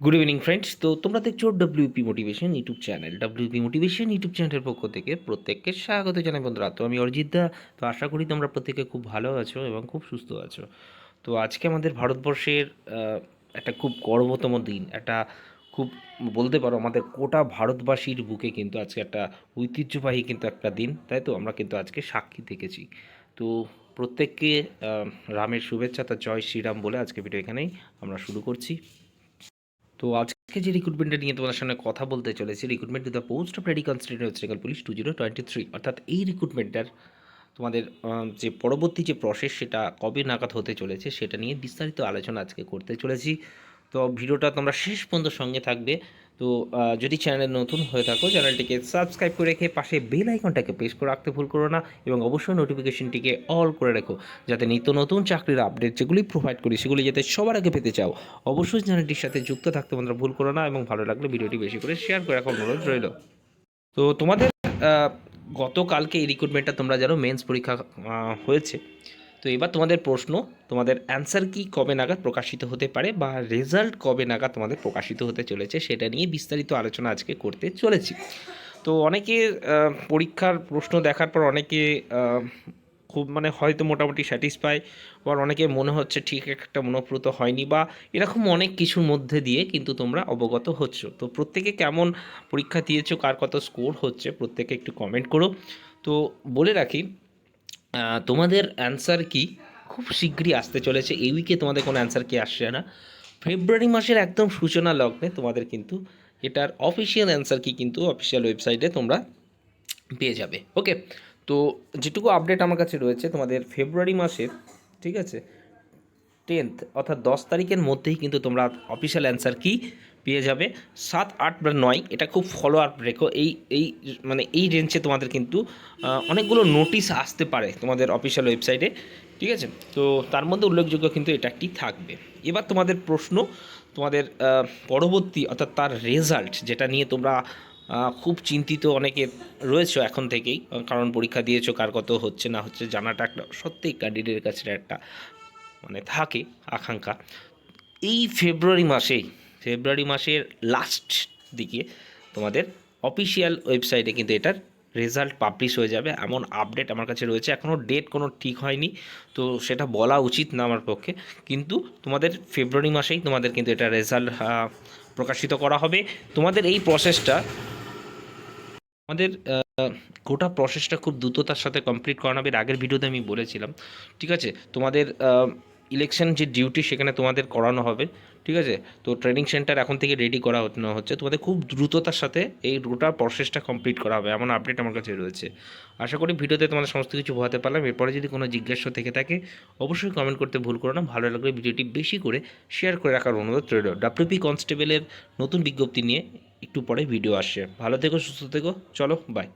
Good evening friends তো তোমরা দেখছ WP motivation YouTube channel WP motivation YouTube চ্যানেলের পক্ষ থেকে প্রত্যেককে স্বাগত জানাই, বন্ধুরা। তো আমি অরিজিৎ দা। তো আশা করি তোমরা প্রত্যেকে খুব ভালো আছো এবং খুব সুস্থ আছো। তো আজকে আমাদের ভারতবর্ষের একটা খুব গর্বতম দিন, একটা খুব বলতে পারো আমাদের গোটা ভারতবাসীর বুকে কিন্তু আজকে একটা ঐতিহ্যবাহী কিন্তু একটা দিন, তাই তো? আমরা কিন্তু আজকে সাক্ষী থেকেছি। তো প্রত্যেককে রামের শুভেচ্ছা, তার জয় শ্রীরাম বলে আজকে ভিডিও এখানেই আমরা শুরু করছি। তো আজকে যে রিক্রুটমেন্টটা নিয়ে তোমাদের সামনে কথা বলতে চলেছি recruitment to the post of ready constant West Bengal police two zero twenty three অর্থাৎ এই রিক্রুটমেন্টটার তোমাদের যে পরবর্তী যে প্রসেস সেটা কবে নাগাদ হতে চলেছে সেটা নিয়ে বিস্তারিত আলোচনা আজকে করতে চলেছি। তো ভিডিওটা তোমরা শেষ পর্যন্ত সঙ্গে থাকবে। তো যদি চ্যানেল নতুন হয়ে থাকো, চ্যানেলটিকে সাবস্ক্রাইব করে রেখে পাশে বেল আইকনটাকে প্রেস করে রাখতে ভুল করো না এবং অবশ্যই নোটিফিকেশনটিকে অল করে রেখো, যাতে নিত্য নতুন চাকরির আপডেট যেগুলি প্রোভাইড করি, সেগুলি যাতে সবার আগে পেতে চাও। অবশ্যই চ্যানেলটির সাথে যুক্ত থাকতে তোমরা ভুল করো না এবং ভালো লাগলে ভিডিওটি বেশি করে শেয়ার করে রাখার অনুরোধ রইল। তো, তোমাদের গতকালকে এই রিক্রুটমেন্টটা তোমরা জানো মেন্স পরীক্ষা হয়েছে। তো এবার তোমাদের প্রশ্ন, তোমাদের অ্যান্সার কি কবে নাগাদ প্রকাশিত হতে পারে বা রেজাল্ট কবে নাগাদ তোমাদের প্রকাশিত হতে চলেছে সেটা নিয়ে বিস্তারিত আলোচনা আজকে করতে চলেছি। তো অনেকে পরীক্ষার প্রশ্ন দেখার পর অনেকে খুব মানে হয়তো মোটামুটি স্যাটিসফাই আবার অনেকে মনে হচ্ছে ঠিক একটা মনোপ্রত হয়নি বা এরকম অনেক কিছুর মধ্যে দিয়ে কিন্তু তোমরা অবগত হচ্ছ। তো প্রত্যেকে কেমন পরীক্ষা দিয়েছ, কার কত স্কোর হচ্ছে, প্রত্যেকে একটু কমেন্ট করো। তো বলে রাখি তোমাদের অ্যান্সার কি? খুব শীঘ্রই আসতে চলেছে। এই উইকে তোমাদের কোনো অ্যান্সার কি আসছে না। ফেব্রুয়ারি মাসের একদম সূচনা লগ্নে তোমাদের কিন্তু এটার অফিসিয়াল অ্যান্সার কি কিন্তু অফিসিয়াল ওয়েবসাইটে তোমরা পেয়ে যাবে। ওকে তো যেটুকু আপডেট আমার কাছে রয়েছে তোমাদের ফেব্রুয়ারি মাসের, ঠিক আছে? টেন্থ অর্থাৎ দশ তারিখের মধ্যেই কিন্তু তোমরা অফিসিয়াল অ্যান্সার কি পেয়ে যাবে। সাত, আট বা নয়, এটা খুব ফলো আপ রেখো। এই এই মানে এই রেঞ্জে তোমাদের কিন্তু অনেকগুলো নোটিশ আসতে পারে তোমাদের অফিসিয়াল ওয়েবসাইটে ঠিক আছে? তো তার মধ্যে উল্লেখযোগ্য কিন্তু এটা একটি থাকবে। এবার তোমাদের প্রশ্ন, তোমাদের পরবর্তী অর্থাৎ তার রেজাল্ট যেটা নিয়ে তোমরা খুব চিন্তিত অনেকে রয়েছে এখন থেকেই, কারণ পরীক্ষা দিয়েছ, কার কত হচ্ছে না হচ্ছে, জানাটা একটা সত্যিই ক্যান্ডিডেটের কাছে একটা মানে থাকে আকাঙ্ক্ষা। এই ফেব্রুয়ারি মাসেই, ফেব্রুয়ারি মাসের লাস্ট দিকে তোমাদের অফিসিয়াল ওয়েবসাইটে কিন্তু এটার রেজাল্ট পাবলিশ হয়ে যাবে। এমন আপডেট আমার কাছে রয়েছে। এখনও ডেট কোনো ঠিক হয়নি, তো সেটা বলা উচিত না আমার পক্ষে। কিন্তু তোমাদের ফেব্রুয়ারি মাসেই তোমাদের কিন্তু এটা রেজাল্ট প্রকাশিত করা হবে। তোমাদের এই প্রসেসটা আমাদের গোটা প্রসেসটা খুব দ্রুততার সাথে কমপ্লিট করানো হবে। আগের ভিডিওতে আমি বলেছিলাম, ঠিক আছে? তোমাদের ইলেকশন যে ডিউটি সেখানে তোমাদের করানো হবে, ঠিক আছে? তো ট্রেনিং সেন্টার এখন থেকে রেডি করা হচ্ছে। তোমাদের খুব দ্রুততার সাথে এই গোটা প্রসেসটা কমপ্লিট করা হবে এমন আপডেট আমার কাছে রয়েছে। আশা করি ভিডিওতে তোমাদের সমস্ত কিছু বোঝাতে পারলাম। এরপরে যদি কোনো জিজ্ঞাসা থেকে থাকে, অবশ্যই কমেন্ট করতে ভুল করো না। ভালো লাগলে ভিডিওটি বেশি করে শেয়ার করে রাখার অনুরোধ রইল। ডাব্লিউপি কনস্টেবলের নতুন বিজ্ঞপ্তি নিয়ে একটু পরে ভিডিও আসছে। ভালো থেকো, সুস্থ থেকো। চলো বাই